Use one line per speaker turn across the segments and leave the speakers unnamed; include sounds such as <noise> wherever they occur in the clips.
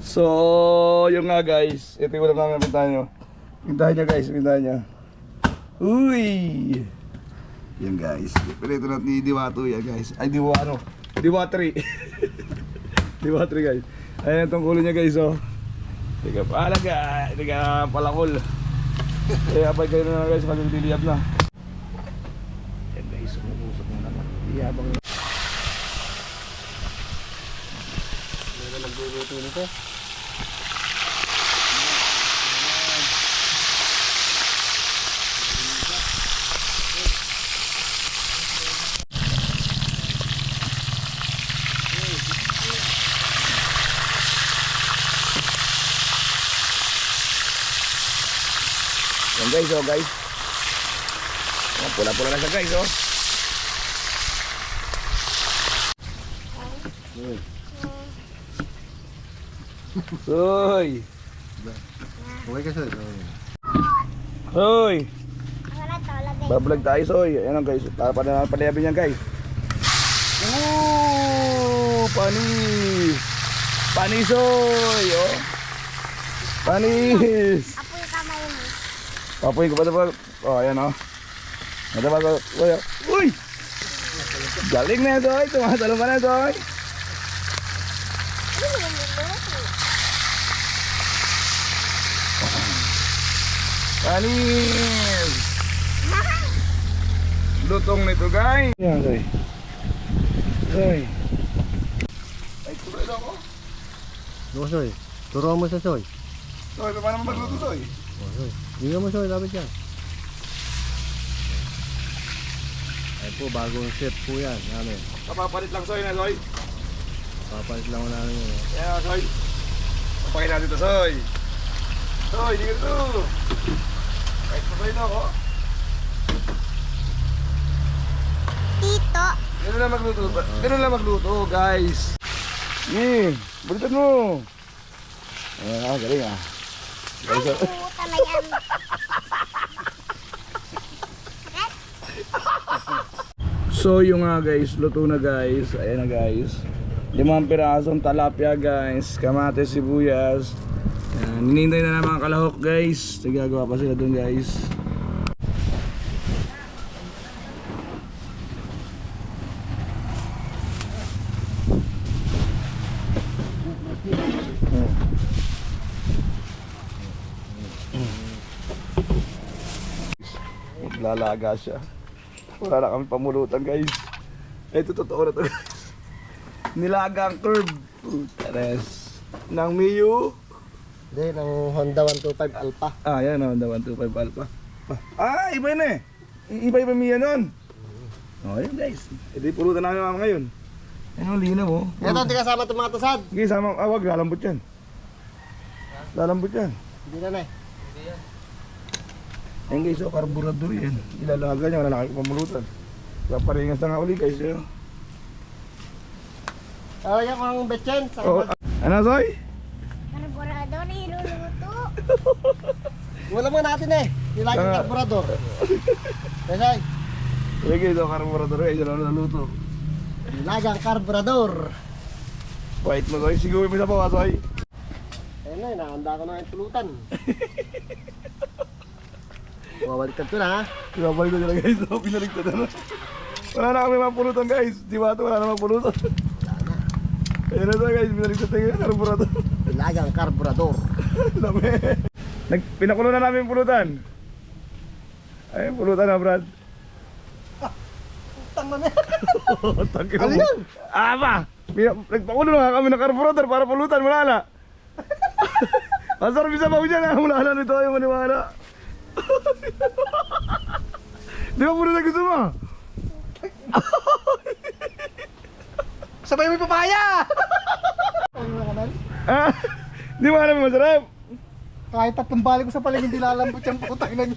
So, yun nga guys. Ito yung ulam namin na pintahan nyo. Pintahan nyo guys, pintahan nyo. Uy! Yan guys. Pinito natin ni Diwato yan guys. Ay, Diwa ano? Diwatri. <laughs> Diwatri guys. Ayan itong kulo niya guys oh. Tiga palaga. Tiga palakol. Kaya abay kayo na guys. Magliliyab na. Yan guys. Umuusap mo naman. Iyabang na.
Nagluluto nito.
Yan guys, oh guys. Yan, pula-pula na siya guys, oh. Hoy!
Okay ka
to, lagay.
Bablog tayo, soy. Ayan ang guys. Tapos na paliyabin yan guys. Ooh! Panis! Panisoy! Oh! Panis!
Apo yung kamay mo.
Papoy ko pa pa. Oh, ayan oh. Ito pa ko. Uy! oh. Uy! Galing na ito, Soy. Tumatalo pa na Soy.
Ano yung niluluto?
Panis! Lutong nito, guys. Yan, Soy. Soy. Ay, tuloy na ako.
Ano soy? Turuan mo sa soy.
Soy, paano mo magluto, Soy?
Oh, soy. Hindi mo soy, dapat yan. Ay po, bagong chef po yan. Namin.
Kapapalit lang, Soy, na, Soy.
Papalit lang ko namin yun.
Yan, Soy. Papakin natin ito, Soy. Soy, di Kahit sabay na ako.
Tito.
Ganun lang magluto. Ganun lang magluto, guys. Ni, balitan mo. Ayan, ah, galing ah.
Ay, puta na yan. <laughs>
So yung nga guys, luto na guys. Ayan na guys. Limang pirasong talapia guys. Kamate, sibuyas. Ayan, ninintay na mga kalahok guys. Nagagawa pa sila dun guys. Lalaga siya. Wala na kami pamulutan guys. Ito totoo na to guys. Nilagang curve. Tares. Ng Miyu.
Hindi, ng Honda 125 Alpha.
Ah, yan. The 125 Alpha. Ah, iba yun eh. Iba-iba Miya nun. Oh, yun guys. Yung pulutan namin mama ngayon. Ano, linaw mo.
Ito, di kasama itong mga tusad.
Sige, sama. Ah, wag. Lalambot yan. Lalambot yan.
Hindi na na eh.
Ayun guys, oh, karburador yan. Ilalaga niya, wala na kayo pamulutan. Paparingas na nga uli guys. Oh.
Lalagyan ko ng betchen.
Oh, ano, Soy?
Karburador, iluluto.
Wala <laughs> mo natin eh. Nilagyan
Ah.
ng karburador. Kasi,
Sige, ito karburador guys. Ano naluto?
nilagang karburador.
White mo, Soy. Siguro mo sa bawa, Soy.
Ayun na, inahanda ko na yung tulutan. Bumabaliktad ko na. <laughs>
Pinabalik ko nila guys. Oh, pinaligtad na. Wala na kami mapulutan guys. Di ba ito? Wala na mapulutan. Ayun na guys. Pinaligtad na yung karburador.
Nilagang karburador. <laughs>
Dami. Nag, pinakulo na namin yung pulutan. Ay, pulutan na, Brad.
Tama na.
Tangin
Ano yan?
Ah, ba? Nagpakulo na kami ng karburador para pulutan. Wala na. <laughs> Ang sarap isa pa ko dyan. ah. Wala na nito yung maniwala. <laughs> Di ba na gusto mo?
Sabay mo papaya!
Ah, di ba alam masarap?
Kahit tatlong balik ko sa paligid, hindi lalambot yung putang na yan.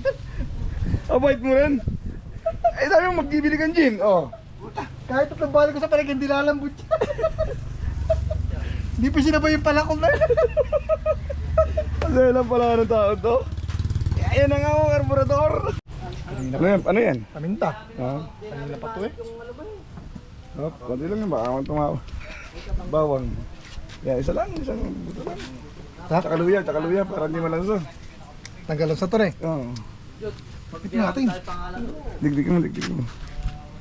Abait mo rin. Eh, sabi mo magbibili kang gin. Oh.
Kahit tatlong balik ko sa paligid, hindi lalambot yan. Hindi pa sinabay yung palakol na yan.
Kasi lang pala ng tao to. Ayan na nga ako, karburador. Ano yan? Ano yan?
Paminta.
Ha?
Kanina pa to eh.
Oh, konti lang yan. Baka akong tumawa. Bawang. Yan, isa lang, isang buto lang.
Ha?
Tsaka luya, tsaka luya, para hindi malansa.
Tanggalan sa to eh.
Oo.
Ito natin.
Digdig mo, digdig mo.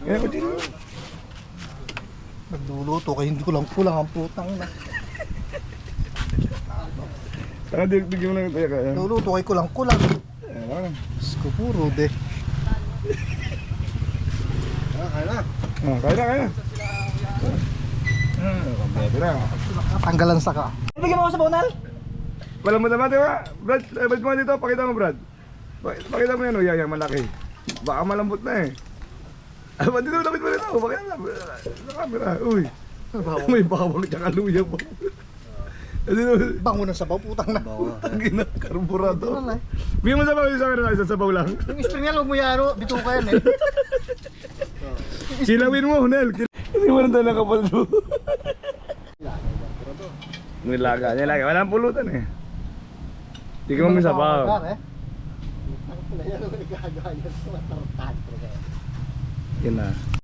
Kaya ko din.
Nagluluto kaya hindi ko lang kulang ang putang na.
Saka digdig mo lang kaya kaya.
Nagluluto kay kulang kulang.
Ayan.
Sko puro de. Ah, kaya na.
Ah, kaya na, kaya na. Ah, kompleto na.
Tanggalan sa ka. Ibigay mo ako sa bonal?
Walang mo naman, di ba? Brad, eh, ba't mo dito? Pakita mo, Brad. Pa- Pakita mo yan, oh, yan, yan, malaki. Baka malambot na eh. Ah, ba't dito, lapit mo dito. Pakita mo, sa camera. Uy, may bawal tsaka luya po. Eh, dito,
Bango na sa putang na.
tangin na, karburado.
Wala eh.
Bigyan mo sa baw, sa camera, isang sabaw lang.
Yung string yan, huwag mo yan, ano, bito ka yan eh.
Kilawin mo, Nel. Kil- Hindi mo rin tayo nakapal mo. Nilaga, nilaga. Walang pulutan eh. Hindi ka sabaw. <laughs>
Eh.
Yun na.